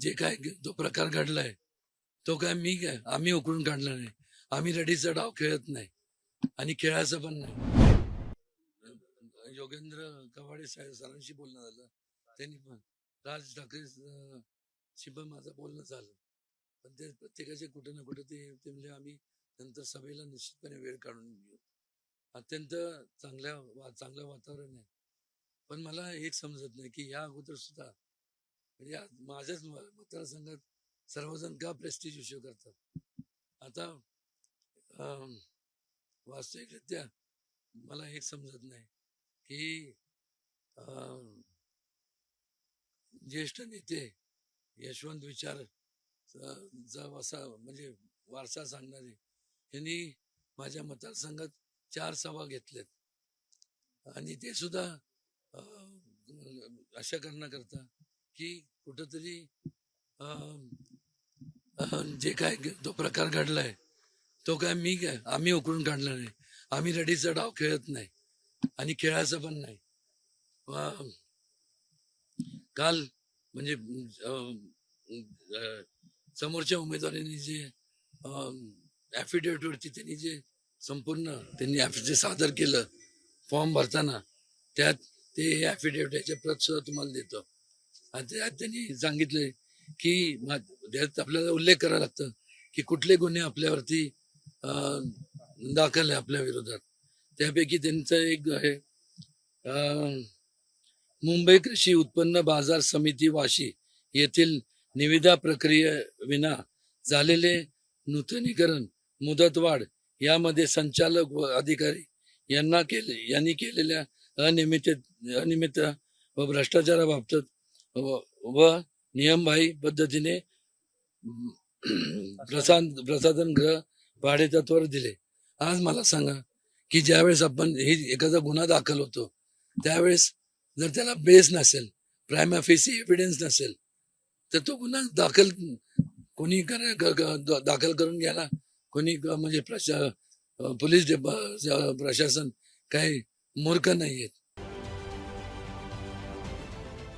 जे काय तो प्रकार घडलाय तो काय मी काय? आम्ही उकळून काढला नाही. आम्ही रडीचा डाव खेळत नाही. आणि खेळायचं पण नाही. योगेंद्र कवाडे साहेब सरांशी बोलणं झालं. त्यांनी पण राज ठाकरे पण माझं बोलणं झालं. पण ते प्रत्येकाचे कुठे ना कुठे ते म्हणजे आम्ही नंतर सभेला निश्चितपणे वेळ काढून घेऊ. अत्यंत चांगल्या चांगलं वातावरण आहे. पण मला एक समजत नाही की या अगोदर सुद्धा म्हणजे माझ्याच मतदारसंघात सर्वजण का प्रेस्टिज इश्यू करतात? आता अं, वास्तविकरित्या मला एक समजत नाही की अं, ज्येष्ठ नेते यशवंत विचार चा- चा वसा म्हणजे वारसा सांगणारे यांनी माझ्या मतदारसंघात चार सभा घेतल्यात. आणि ते सुद्धा अं, अशा करण्याकरता की कुठंतरी जे काय तो प्रकार घडलाय तो काय मी काय आम्ही उकळून काढला नाही. आम्ही रडीचा डाव खेळत नाही. आणि खेळायचं पण नाही. काल म्हणजे समोरच्या उमेदवारांनी जे ऍफिडेव्हिट त्यांनी जे संपूर्ण त्यांनी affidavit सादर केलं फॉर्म भरताना त्यात ते ऍफिडेव्हिट याच्या प्रत सुद्धा तुम्हाला देतो. आणि त्यात त्यांनी सांगितले की त्यात आपल्याला उल्लेख करावा लागतं की कुठले गुन्हे आपल्यावरती दाखल आहे आपल्या विरोधात. त्यापैकी त्यांचं एक आहे मुंबई कृषी उत्पन्न बाजार समिती वाशी येथील निविदा प्रक्रियेविना झालेले नूतनीकरण मुदतवाढ यामध्ये संचालक व अधिकारी यांना केले यांनी केलेल्या अनियमित अनियमित व भ्रष्टाचाराबाबत व नियमबाह्य पद्धतीने प्रसाद प्रसाधन गृह भाडेतत्वावर दिले. आज मला सांगा की ज्यावेळेस आपण हे एखादा गुन्हा दाखल होतो त्यावेळेस जर त्याला बेस नसेल प्रायम ऑफिसी एव्हिडन्स नसेल तर तो गुन्हा दाखल कोणी कर दाखल करून घ्यायला? कोणी म्हणजे प्रशा पोलीस प्रशासन काही मूर्ख नाहीयेत.